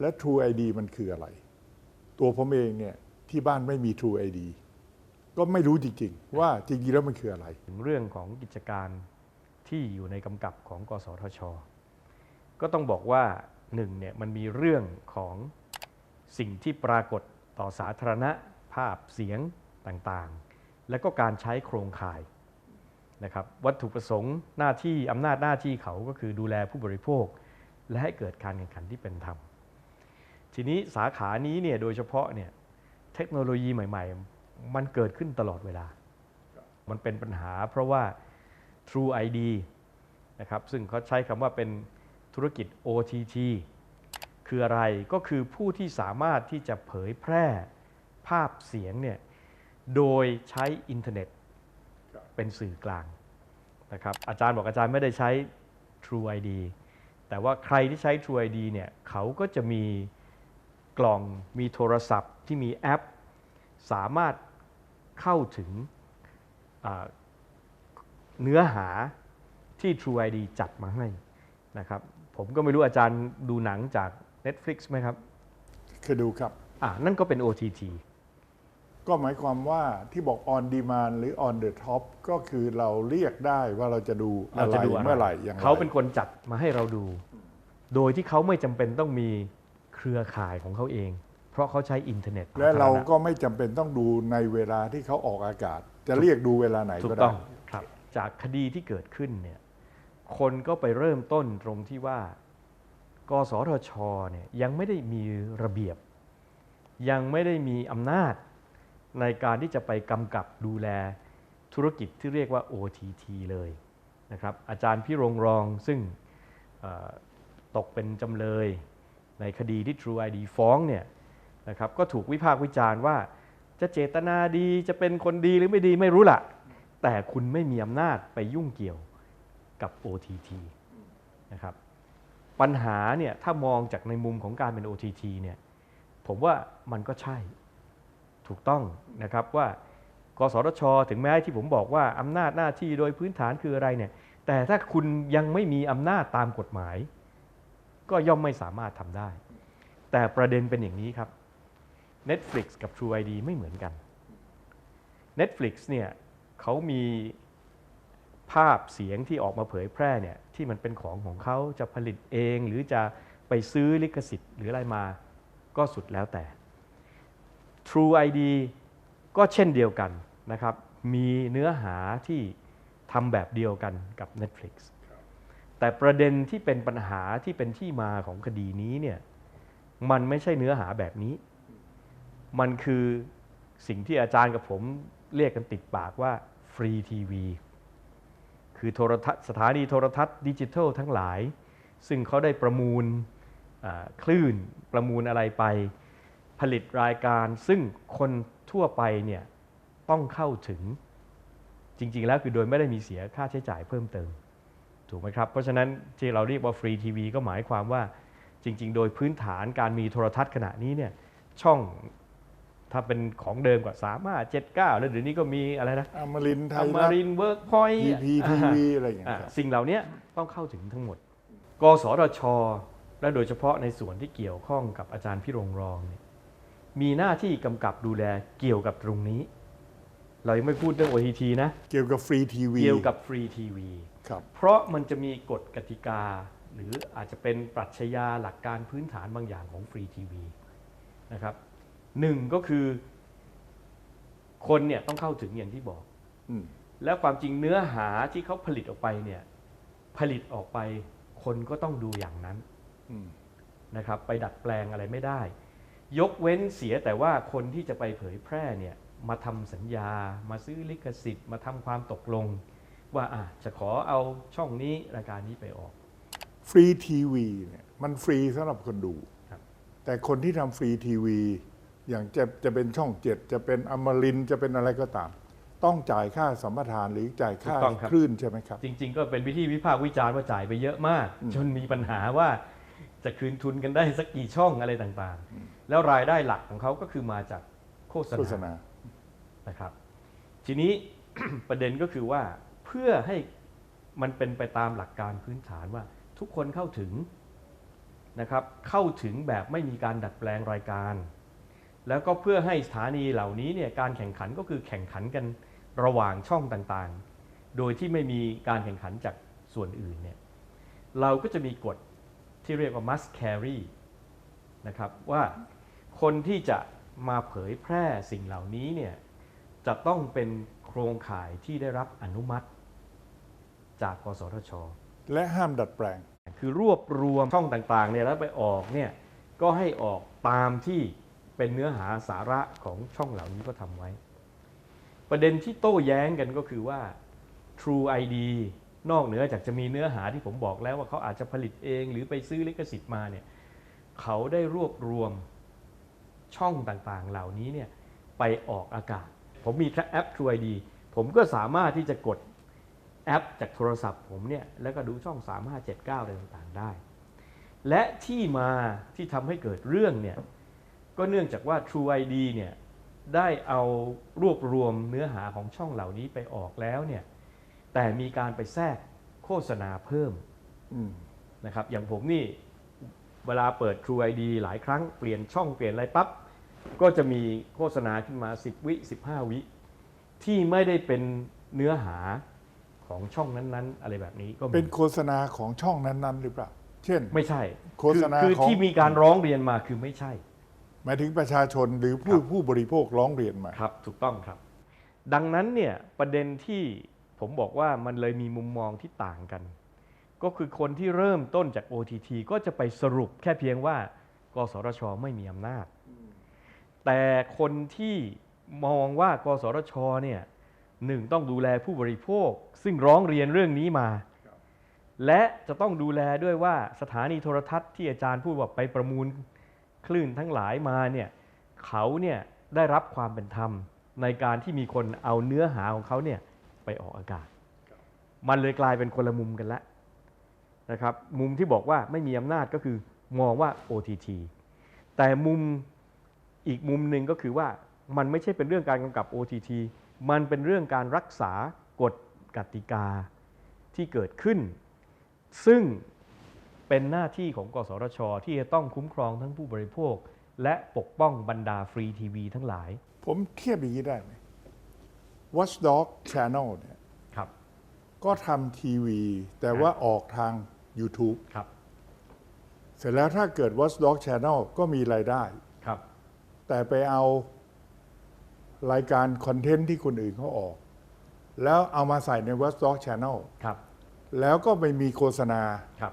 และ True ID มันคืออะไร ตัวผมเองเนี่ยที่บ้านไม่มี True ID ก็ไม่รู้จริงๆ ว่าจริงๆแล้วมันคืออะไร ถึงเรื่องของกิจการที่อยู่ในกำกับของกสทช ก็ต้องบอกว่าหนึ่งเนี่ยมันมีเรื่องของสิ่งที่ปรากฏต่อสาธารณะภาพเสียงต่างๆ และก็การใช้โครงข่ายนะครับวัตถุประสงค์หน้าที่อำนาจหน้าที่เขาก็คือดูแลผู้บริโภค และให้เกิดการแข่งขันที่เป็นธรรม ทีนี้สาขานี้เนี่ยโดยเฉพาะเนี่ยเทคโนโลยีใหม่ ๆ มันเกิดขึ้นตลอดเวลา มันเป็นปัญหาเพราะว่า True ID นะครับซึ่งเขาใช้คำว่าเป็นธุรกิจ OTT คืออะไรก็คือผู้ที่สามารถที่จะเผยแพร่ภาพเสียงเนี่ยโดยใช้อินเทอร์เน็ตเป็นสื่อกลางนะครับอาจารย์บอกอาจารย์ไม่ได้ใช้ True ID แต่ว่าใครที่ใช้ True ID เนี่ยเขาก็จะมี กล่อง มีโทรศัพท์ที่มีแอป สามารถเข้าถึงอ่าเนื้อหาที่ True ID จัดมาให้นะครับผมก็ไม่รู้อาจารย์ดูหนังจาก Netflix ไหมครับคือดูครับ อ่านั่นก็เป็น OTT ก็หมายความว่าที่บอก on demand หรือ on the top ก็คือเราเรียกได้ว่าเราจะดูอะเราไรจะดูอะไรเมื่อไหร่อย่างไรเขาเป็นคนจัดมาให้เราดู โดยที่เขาไม่จำเป็นต้องมี เครือข่ายของเขาเอง เพราะเขาใช้อินเทอร์เน็ตและเราสธณะก็ไม่จำเป็นต้องดูในเวลาที่เขาออกอากาศ จะเรียกดูเวลาไหนถูก็กได้ต้องครับ จากคดีที่เกิดขึ้นเนี่ยคนก็ไปเริ่มต้นตรงที่ว่า กสทชเนี่ยยังไม่ได้มีระเบียบ ยังไม่ได้มีอำนาจในการที่จะไปกำกับดูแลธุรกิจที่เรียกว่า OTT เลยนะครับอาจารย์พี่รงรองซึ่งเอ่อตกเป็นจำเลย ในคดีที่ True ID ฟ้องเนี่ยนะครับก็ถูกวิพากษ์วิจารณ์ว่า จะเจตนาดีจะเป็นคนดีหรือไม่ดีไม่รู้ละแต่คุณไม่มีอำนาจไปยุ่งเกี่ยวกับ OTT นะครับปัญหาเนี่ยถ้ามองจากในมุมของการเป็น OTT เนี่ยผมว่ามันก็ใช่ถูกต้องนะครับว่ากสทช ถึงแม้ที่ผมบอกว่าอำนาจหน้าที่โดยพื้นฐานคืออะไรเนี่ยแต่ถ้าคุณยังไม่มีอำนาจตามกฎหมาย ก็ย่อมไม่สามารถทำได้ แต่ประเด็นเป็นอย่างนี้ครับ Netflix กับ True ID ไม่เหมือนกัน Netflix เนี่ยเขามีภาพเสียงที่ออกมาเผยแพร่เนี่ยที่มันเป็นของของเขาจะผลิตเองหรือจะไปซื้อลิขสิทธิ์หรืออะไรมาก็สุดแล้วแต่ True ID ก็เช่นเดียวกันนะครับ มีเนื้อหาที่ทำแบบเดียวกันกับ Netflix แต่ประเด็นที่เป็นปัญหาที่เป็นที่มาของคดีนี้เนี่ยมันไม่ใช่เนื้อหาแบบนี้ มันคือสิ่งที่อาจารย์กับผมเรียกกันติดปากว่าฟรีทีวีคือโทรทัศน์สถานีโทรทัศน์ดิจิทัลทั้งหลาย ซึ่งเขาได้ประมูลคลื่นประมูลอะไรไป ผลิตรายการ ซึ่งคนทั่วไปเนี่ยต้องเข้าถึงจริง ๆ แล้วคือโดยไม่ได้มีเสียค่าใช้จ่ายเพิ่มเติม ถูกไหมครับ เพราะฉะนั้นที่เราเรียกว่าฟรีทีวีก็หมายความว่าจริง ๆ โดยพื้นฐานการมีโทรทัศน์ขณะนี้เนี่ยช่องถ้าเป็นของเดิมก็สามารถเจ็ดเก้าแล้วเดี๋ยวนี้ก็มีอะไรนะอมรินทร์ไทอยมรัฐรินเวิร์กพอยต์พีพีทีวีอะไรอย่างเงี้ยครับสิ่งเหล่านี้ต้องเข้าถึงทั้งหมด กสทช และโดยเฉพาะในส่วนที่เกี่ยวข้องกับอาจารย์พี่รงรองเนี่ยมีหน้าที่กำกับดูแลเกี่ยวกับตรงนี้ เรายังไม่พูดเรื่อง OTT นะ เกี่ยวกับฟรีทีวีเกี่ยวกับฟรีทีวีครับ เพราะมันจะมีกฎกติกา หรืออาจจะเป็นปรัชญาหลักการพื้นฐานบางอย่างของฟรีทีวีนะครับหนึ่งก็คือ คนเนี่ยต้องเข้าถึงอย่างที่บอกอืมแล้วความจริงเนื้อหาที่เขาผลิตออกไปเนี่ย ผลิตออกไป คนก็ต้องดูอย่างนั้นอืมนะครับ ไปดัดแปลงอะไรไม่ได้ ยกเว้นเสียแต่ว่าคนที่จะไปเผยแพร่เนี่ย มาทำสัญญา มาซื้อลิขสิทธิ์ มาทำความตกลง ว่าอะจะขอเอาช่องนี้รายการนี้ไปออก ฟรีทีวีเนี่ยมันฟรีสำหรับคนดู ครับ แต่คนที่ทำฟรีทีวี อย่างจะจะเป็นช่องเจ็ดจะเป็นอมรินทร์จะเป็นอะไรก็ตาม ต้องจ่ายค่าสัมปทานหรือจ่ายค่าถูกต้องครับ คลื่นใช่ไหมครับ จริง ๆ ก็เป็นวิธีวิพากษ์วิจารณ์ว่าจ่ายไปเยอะมากอืมจนมีปัญหาว่าจะคืนทุนกันได้สักกี่ช่องอะไรต่างๆ แล้วรายได้หลักของเขาก็คือมาจากโฆษโฆษณาณานะครับ ทีนี้ ประเด็นก็คือว่า เพื่อให้มันเป็นไปตามหลักการพื้นฐานว่าทุกคนเข้าถึงนะครับเข้าถึงแบบไม่มีการดัดแปลงรายการ แล้วก็เพื่อให้สถานีเหล่านี้เนี่ยการแข่งขันก็คือแข่งขันกันระหว่างช่องต่างๆ โดยที่ไม่มีการแข่งขันจากส่วนอื่นเนี่ยเราก็จะมีกฎที่เรียกว่า must carry นะครับว่าคนที่จะมาเผยแพร่สิ่งเหล่านี้เนี่ยจะต้องเป็นโครงข่ายที่ได้รับอนุมัติ จากกสทช และห้ามดัดแปลง คือรวบรวมช่องต่างๆเนี่ยแล้วไปออกเนี่ยก็ให้ออกตามที่เป็นเนื้อหาสาระของช่องเหล่านี้ก็ทำไว้ ประเด็นที่โต้แย้งกันก็คือว่า True ID นอกเหนือจากจะมีเนื้อหาที่ผมบอกแล้วว่าเขาอาจจะผลิตเองหรือไปซื้อลิขสิทธิ์มาเนี่ยเขาได้รวบรวมช่องต่างๆเหล่านี้เนี่ยไปออกอากาศ ผมมีแอป True ID ผมก็สามารถที่จะกด แอปจากโทรศัพท์ผมเนี่ยแล้วก็ดูช่อง 3579อะไรต่างๆได้ และที่มาที่ทำให้เกิดเรื่องเนี่ยก็เนื่องจากว่า True ID เนี่ยได้เอารวบรวมเนื้อหาของช่องเหล่านี้ไปออกแล้วเนี่ยแต่มีการไปแทรกโฆษณาเพิ่มอืมนะครับอย่างผมนี่เวลาเปิด True ID หลายครั้งเปลี่ยนช่องเปลี่ยนอะไรปั๊บก็จะมีโฆษณาขึ้นมา 10 วิ 15 วิ ที่ไม่ได้เป็นเนื้อหา ของช่องนั้นๆ อะไรแบบนี้ก็มีเป็นโฆษณาของช่องนั้นๆ หรือเปล่า เช่น ไม่ใช่โฆษณาคือของ ที่มีการร้องเรียนมาคือไม่ใช่ หมายถึงประชาชนหรือผู้ครับผู้บริโภคร้องเรียนมา ครับถูกต้องครับ ดังนั้นเนี่ยประเด็นที่ผมบอกว่ามันเลยมีมุมมองที่ต่างกัน ก็คือคนที่เริ่มต้นจาก OTT ก็จะไปสรุปแค่เพียงว่ากสทชไม่มีอำนาจ แต่คนที่มองว่ากสทชเนี่ย หนึ่งต้องดูแลผู้บริโภค ซึ่งร้องเรียนเรื่องนี้มา และจะต้องดูแลด้วยว่าสถานีโทรทัศน์ที่อาจารย์พูดว่าไปประมูลคลื่นทั้งหลายมาเนี่ยเขาเนี่ยได้รับความเป็นธรรม ในการที่มีคนเอาเนื้อหาของเขาเนี่ยไปออกอากาศ มันเลยกลายเป็นคนละมุมกันแล้วนะครับมุมที่บอกว่าไม่มีอำนาจก็คือมองว่า OTT แต่มุมอีกมุมหนึ่งก็คือว่ามันไม่ใช่เป็นเรื่องการกำกับ OTT มันเป็นเรื่องการรักษากฎกติกาที่เกิดขึ้น ซึ่งเป็นหน้าที่ของกสทช ที่จะต้องคุ้มครองทั้งผู้บริโภค และปกป้องบรรดาฟรีทีวีทั้งหลาย ผมเทียบอย่างนี้ได้ไหม Watchdog Channel เนี่ยครับก็ทำทีวี แต่ว่าออกทาง YouTube ครับ เสร็จแล้วถ้าเกิด Watchdog Channel ก็มีรายได้ครับ แต่ไปเอา รายการคอนเทนต์ที่คนอื่นเขาออก แล้วเอามาใส่ใน Watchdog Channel ครับ แล้วก็ไม่มีโฆษณา ครับ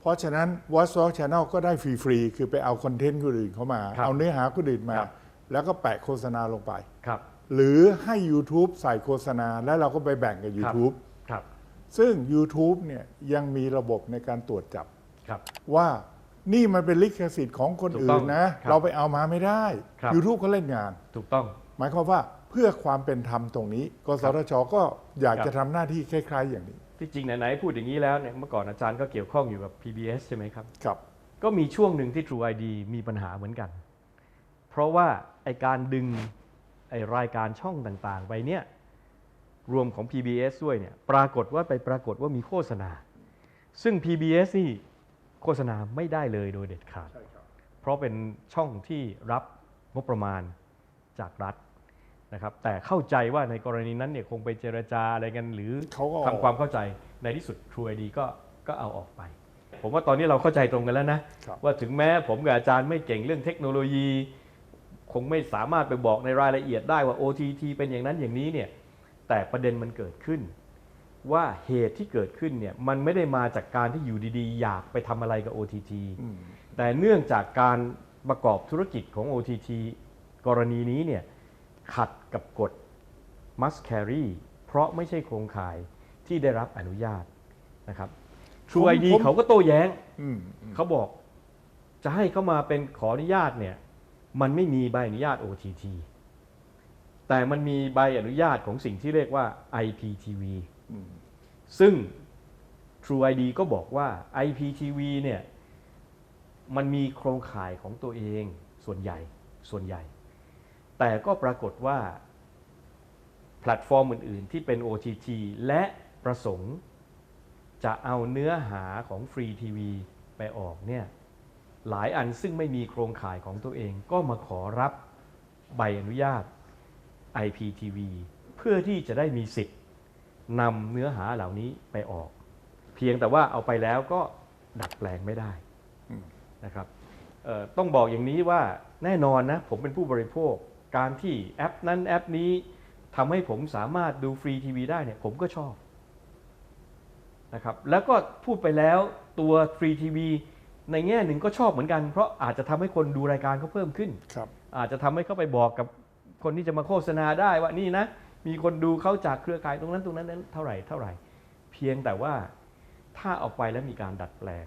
เพราะฉะนั้น Watchdog Channel ก็ได้ฟรีๆ คือไปเอาคอนเทนต์คนอื่นเข้ามา ครับเอาเนื้อหาคนอื่นมา ครับ แล้วก็แปะโฆษณาลงไป ครับ หรือให้ YouTube ใส่โฆษณา แล้วเราก็ไปแบ่งกับ YouTube ครับ ซึ่ง YouTube เนี่ยยังมีระบบในการตรวจจับ ครับ ว่านี่มันเป็นลิขสิทธิ์ของคนถูกต้อื่อนงนะ ครับเราไปเอามาไม่ได้ ครับ YouTube ก็เล่นงาน ถูกต้องห มายความว่าเพื่อความเป็นธรรมตรงนี้กสทชก็อยากครับจะทำหน้าที่คล้าย ๆ อย่างนี้ ที่จริงไหนๆพูดอย่างนี้แล้วเนี่ยเมื่อก่อนอาจารย์ก็เกี่ยวข้องอยู่กับ PBS ใช่ไหมครับครับ ก็มีช่วงหนึ่งที่ True ID มีปัญหาเหมือนกัน เพราะว่าไอการดึงไอรายการช่องต่างๆ ไปเนี่ยรวมของ PBS ด้วยเนี่ยปรากฏว่าไปปรากฏว่ามีโฆษณา ซึ่ง PBS นี่โฆษณาไม่ได้เลยโดยเด็ดขาด เพราะเป็นช่องที่รับงบประมาณจากรัฐ นะครับแต่เข้าใจว่าในกรณีนั้นเนี่ยคงไปเจรจาอะไรกัน หรือเขาก็เอาทำความเข้าใจในที่สุด True ID ก็ก็เอาออกไป ผมว่าตอนนี้เราเข้าใจตรงกันแล้วนะครับว่าถึงแม้ผมกับอาจารย์ไม่เก่งเรื่องเทคโนโลยี คงไม่สามารถไปบอกในรายละเอียดได้ว่า OTT เป็นอย่างนั้นอย่างนี้เนี่ยแต่ประเด็นมันเกิดขึ้น ว่าเหตุที่เกิดขึ้นเนี่ยมันไม่ได้มาจากการที่อยู่ดีๆ อยากไปทำอะไรกับ OTT อืมแต่เนื่องจากการประกอบธุรกิจของ OTT กรณีนี้เนี่ย ขัดกับกฎ must carry เพราะไม่ใช่โครงข่ายที่ได้รับอนุญาตนะครับ True ผม ID ผมเขาก็โต้แย้งอืมอืมเขาบอกจะให้เขามาเป็นขออนุญาตเนี่ยมันไม่มีใบอนุญาต OTT แต่มันมีใบอนุญาตของสิ่งที่เรียกว่า IPTV อืมซึ่ง True ID ก็บอกว่า IPTV เนี่ยมันมีโครงข่ายของตัวเองส่วนใหญ่ส่วนใหญ่ แต่ก็ปรากฏว่า แพลตฟอร์มอื่น ๆ ที่เป็น OTT และประสงค์ จะเอาเนื้อหาของฟรีทีวีไปออกเนี่ยหลายอันซึ่งไม่มีโครงข่ายของตัวเอง ก็มาขอรับใบอนุญาต IPTV เพื่อที่จะได้มีสิทธิ์นำเนื้อหาเหล่านี้ไปออก เพียงแต่ว่าเอาไปแล้วก็ดัดแปลงไม่ได้อืมนะครับเอ่อต้องบอกอย่างนี้ว่าแน่นอนนะผมเป็นผู้บริโภค การที่แอปนั้นแอปนี้ทำให้ผมสามารถดูฟรีทีวีได้เนี่ยผมก็ชอบนะครับแล้วก็พูดไปแล้วตัวฟรีทีวีในแง่หนึ่งก็ชอบเหมือนกัน เพราะอาจจะทำให้คนดูรายการเขาเพิ่มขึ้น ครับ อาจจะทำให้เขาไปบอกกับคนที่จะมาโฆษณาได้ว่านี่นะ มีคนดูเขาจากเครือข่ายตรงนั้นตรงนั้นนั้นเท่าไหร่เท่าไหร่ เพียงแต่ว่าถ้าเอาไปแล้วมีการดัดแปลง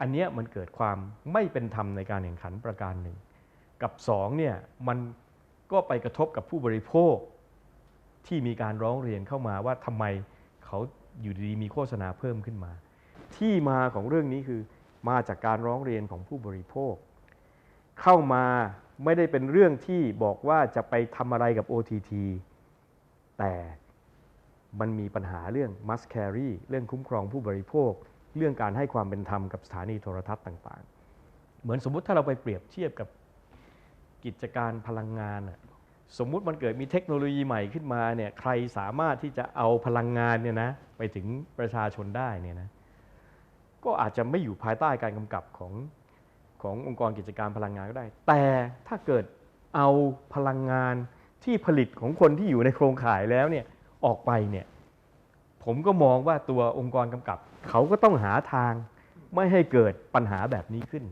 อันเนี้ยมันเกิดความไม่เป็นธรรมในการแข่งขันประการหนึ่ง กับสองเนี่ยมัน ก็ไปกระทบกับผู้บริโภค ที่มีการร้องเรียนเข้ามาว่าทำไมเขาอยู่ดีๆมีโฆษณาเพิ่มขึ้นมา ที่มาของเรื่องนี้คือมาจากการร้องเรียนของผู้บริโภค เข้ามาไม่ได้เป็นเรื่องที่บอกว่าจะไปทำอะไรกับ OTT แต่มันมีปัญหาเรื่อง must carry เรื่องคุ้มครองผู้บริโภค เรื่องการให้ความเป็นธรรมกับสถานีโทรทัศน์ต่าง ๆ เหมือนสมมุติถ้าเราไปเปรียบเทียบกับ กิจการพลังงานน่ะสมมุติมันเกิดมีเทคโนโลยีใหม่ขึ้นมาเนี่ยใครสามารถที่จะเอาพลังงานเนี่ยนะไปถึงประชาชนได้เนี่ยนะก็อาจจะไม่อยู่ภายใต้การกำกับของขององค์กรกิจการพลังงานก็ได้ แต่ถ้าเกิดเอาพลังงานที่ผลิตของคนที่อยู่ในโครงข่ายแล้วเนี่ยออกไปเนี่ยผมก็มองว่าตัวองค์กรกำกับ เขาก็ต้องหาทางไม่ให้เกิดปัญหาแบบนี้ขึ้น